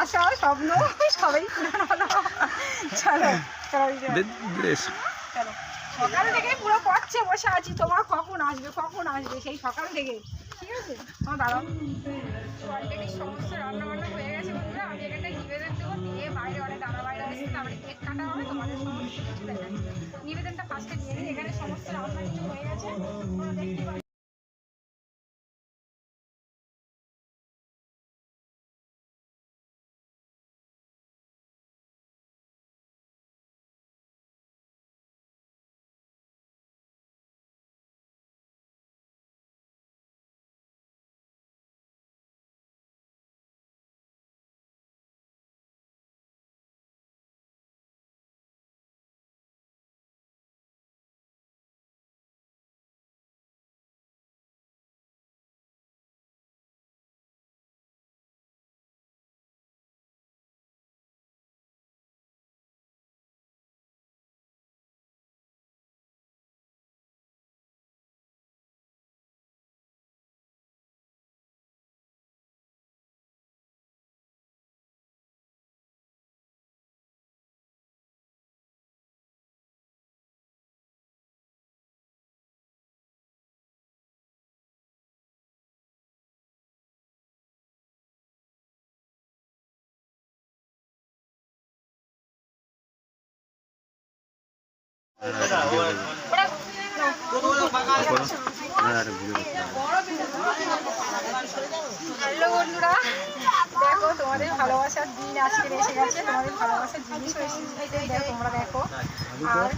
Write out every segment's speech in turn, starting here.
আশা স্বপ্ন সবাই পূরণ হলো। চলো বেশ সকাল থেকে পুরো পড়ছে বসে আছি তোমার কখন আসবে কখন আসবে? সেই সকাল থেকে। ঠিক আছে? আমার দাদা অলরেডি সমস্ত রান্না বান্না হয়ে গেছে বন্ধুরা আমি এখানটা নিবেদন দেবো। দিয়ে বাইরে অনেক দাদা বাইরে আসছে তারপরে কেক কাটা হবে তোমাদের সমস্ত কিছু দেখাচ্ছি। নিবেদনটা ফার্স্টে দিয়ে দিই এখানে সমস্ত রান্না কিছু হয়ে গেছে। দেখো তোমাদের ভালোবাসার দিন এসে গেছে তোমাদের ভালোবাসার জিনিসও এসে দেখো তোমরা দেখো আর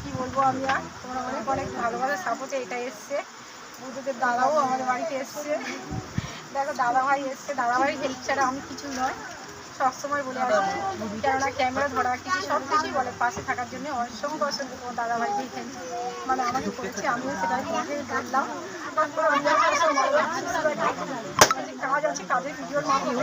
কি বলব তোমরা অনেক এটা এসছে। বুধুদের দাদাও আমাদের বাড়িতে এসছে দেখো দাদা ভাই এসছে দাদা ভাই হেল্প ছাড়া আমি কিছু নয়। সবসময় বলে আসছি কেননা ক্যামেরা ধরা কিছু সব কিছুই বলে পাশে থাকার জন্য অসংখ্য অসংখ্য তোমার দাদা ভাইকেই থ্যাংক মানে আমাকে করেছে আমিও সেটাই তোমাকে বললাম কাজ আছে কাজের ভিডিওর মাধ্যমে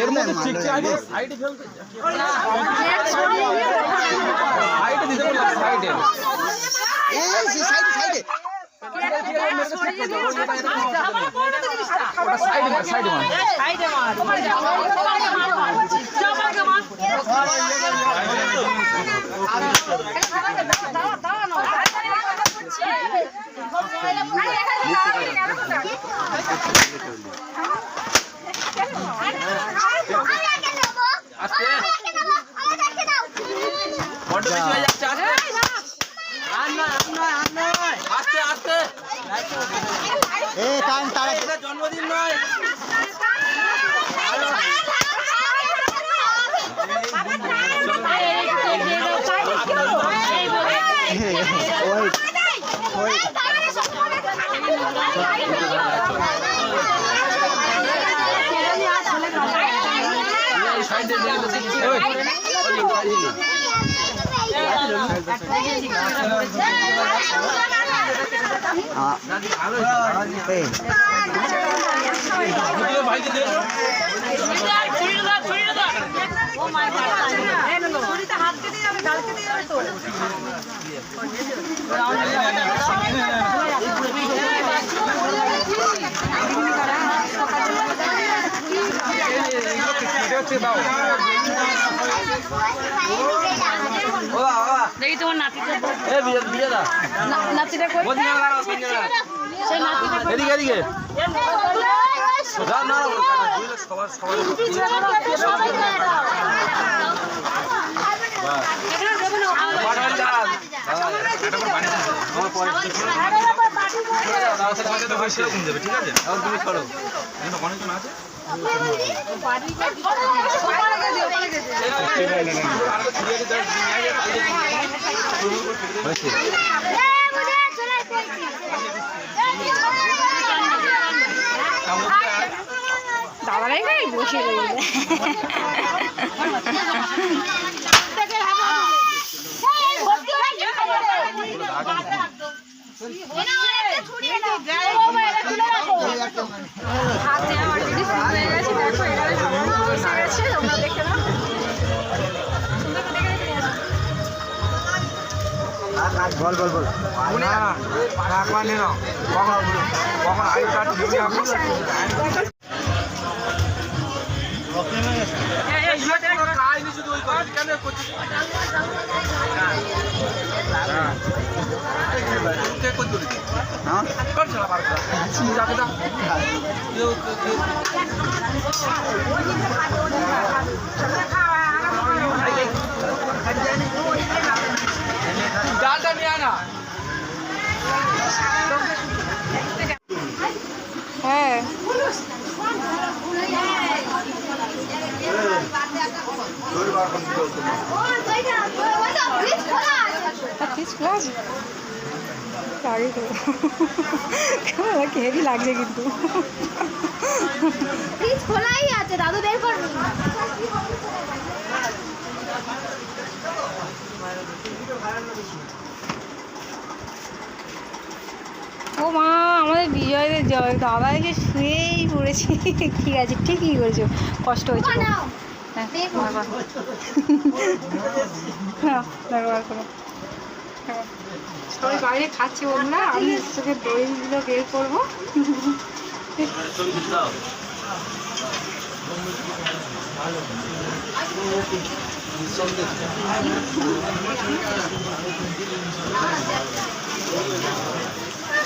এর মধ্যে ঠিক সাইডে সাইডে ফেলতে সাইডে দিতে পারলাম সাইডে ওটা সাইডে মার সাইডে আস্তে এটা জন্মদিন নয় ওই হচ্ছে দাও দেখি তোমার নাতিটা। এ বিজয় বিজয় দা। নাতিটা কই? বদিন না দাঁড়াও তিনজন সেই নাতিটা এদিকে এদিকে। না। না সবার সবার ঠিক আছে। অনেকজন আছে। বাড়ি হয়েছে বসে রয়েছে হাত বল বল বল। না একবার নিয়ে নাও কখন? কখন? আই কার্ড দিবি আমি হ্যাঁ। আগে তো। কেমন লাগে? হেভি লাগছে কিন্তু। খোলাই আছে দাদু বের করবি ও মা আমাদের বিজয়দের জয়। দাদা এসে শুয়েই পড়েছি। ঠিক আছে ঠিকই করেছ। কষ্ট হয়েছে হ্যাঁ, বার করো। হ্যাঁ। সবাই বাইরে খাচ্ছি বন্ধুরা আমি তোকে দইগুলো বের করব। আসো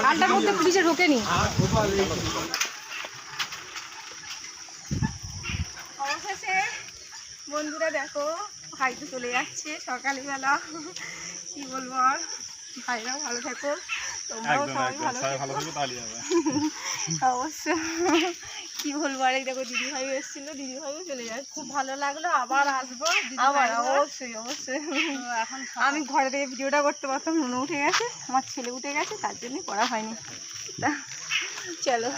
আলটার মধ্যে পুলিশে ঢোকেনি অবশেষে বন্ধুরা দেখো ভাই তো চলে যাচ্ছে সকালবেলা। কি বলব আর? ভাইরাও ভালো থাকো। তোমরাও সবাই ভালো থেকো। অবশ্য কি বলব? আর এই দেখো দিদি ভাই এসেছিল দিদি ভাইও চলে যাচ্ছে। খুব ভালো লাগল আবার আসব আবার অবশ্যই অবশ্যই। এখন আমি ঘরে থেকে ভিডিওটা করতে পারতাম মনে উঠে গেছে আমার ছেলে উঠে গেছে তার জন্যই করা হয়নি। চলো।